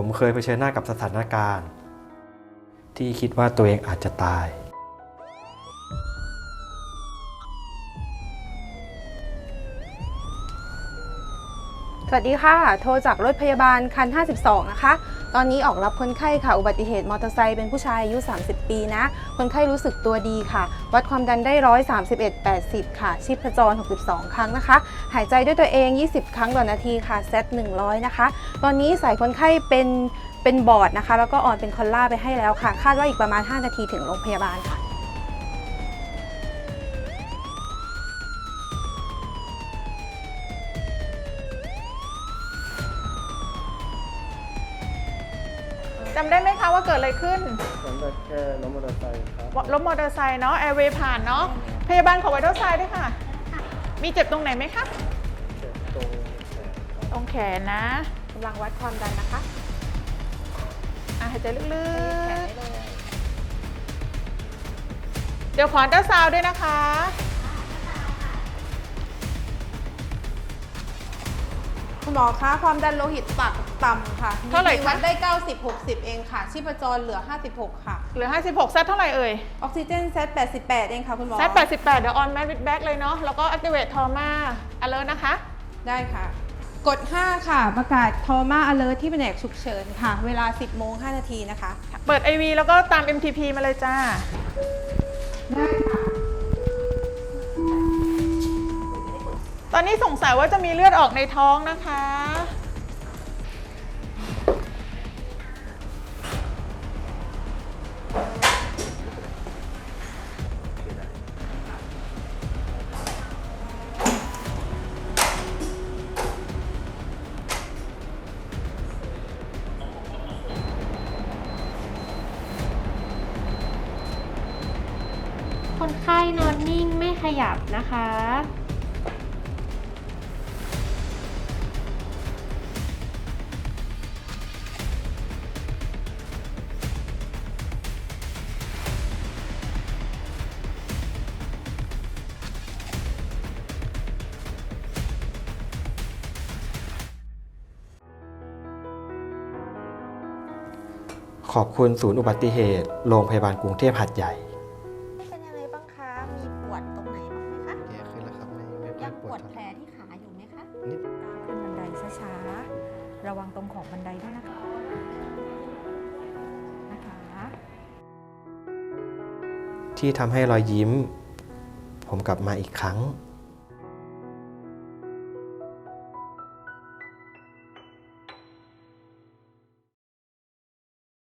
ผมเคยเผชิญหน้ากับสถานการณ์ ที่คิดว่าตัวเองอาจจะตาย สวัสดีค่ะ โทรจากรถพยาบาลคัน 52 นะคะ ตอนนี้ออกรับคนไข้ค่ะ อุบัติเหตุมอเตอร์ไซค์เป็นผู้ชายอายุ 30 ปีนะ คนไข้รู้สึกตัวดีค่ะ วัดความดันได้ 131 80 ค่ะ ชีพจร 62 ครั้งนะคะ หายใจด้วยตัวเอง 20 ครั้งต่อนาทีค่ะ เซต 100 นะคะ ตอนนี้ใส่คนไข้เป็นเป็นบอร์ดนะคะ แล้วก็ออนเป็นคอลล่าไปให้แล้วค่ะ คาดว่าอีกประมาณ 5 นาทีถึงโรงพยาบาลค่ะ จำได้ไหมคะว่าเกิดอะไรขึ้นจำได้แค่รถมอเตอร์ไซค์ครับรถมอเตอร์ไซค์เนาะแอร์เวย์ผ่านเนาะพยาบาลขอไวท์เตอร์ไซด์ด้วยค่ะ มีเจ็บตรงไหนไหมคะ เจ็บตรงแขนครับตรงแขนนะกำลังวัดความดันนะคะอะหายใจลึแขนกได้เลยๆเดี๋ยวขออัลตราซาวด์ด้วยนะคะ หมอคะความดันโลหิตตับต่ำค่ะเท่าไหร่คะ วัดได้ 90 60 เองค่ะ ชีพจรเหลือ 56 ค่ะ เหลือ 56เซตเท่าไหร่เอ่ยออกซิเจนเซต88 เองค่ะคุณหมอเซต88 เดี๋ยวออนแมทวิดแบ็กเลยเนาะแล้วก็ activate trauma alert นะคะ ได้ค่ะ กด 5 ค่ะ ประกาศทอมาอเลิร์ที่แผนกฉุกเฉินค่ะ เวลา 10 โมง 5 นาทีนะคะ เปิด IV แล้วก็ตาม MTP มาเลยจ้า ได้ค่ะ อนนี้สงสัยว่าจะมีเลือดออกในท้องนะคะ คนไข้นอนนิ่งไม่ขยับนะคะ ขอบคุณศูนย์อุบัติเหตุ โรงพยาบาลกรุงเทพหัดใหญ่ เป็นยังไงบ้างคะ มีปวดตรงไหนบ้างไหมคะ แย่ขึ้นแล้วครับไม่ไม่ค่อยัยงปปววดดเท่าแผไหลร่ ที่ขาอยู่ไหมคะนิด ก้าวขึ้นบันไดช้าๆ ระวังตรงของบันไดด้วยนะคะ นะคะ ที่ทำให้รอยยิ้ม ผมกลับมาอีกครั้ง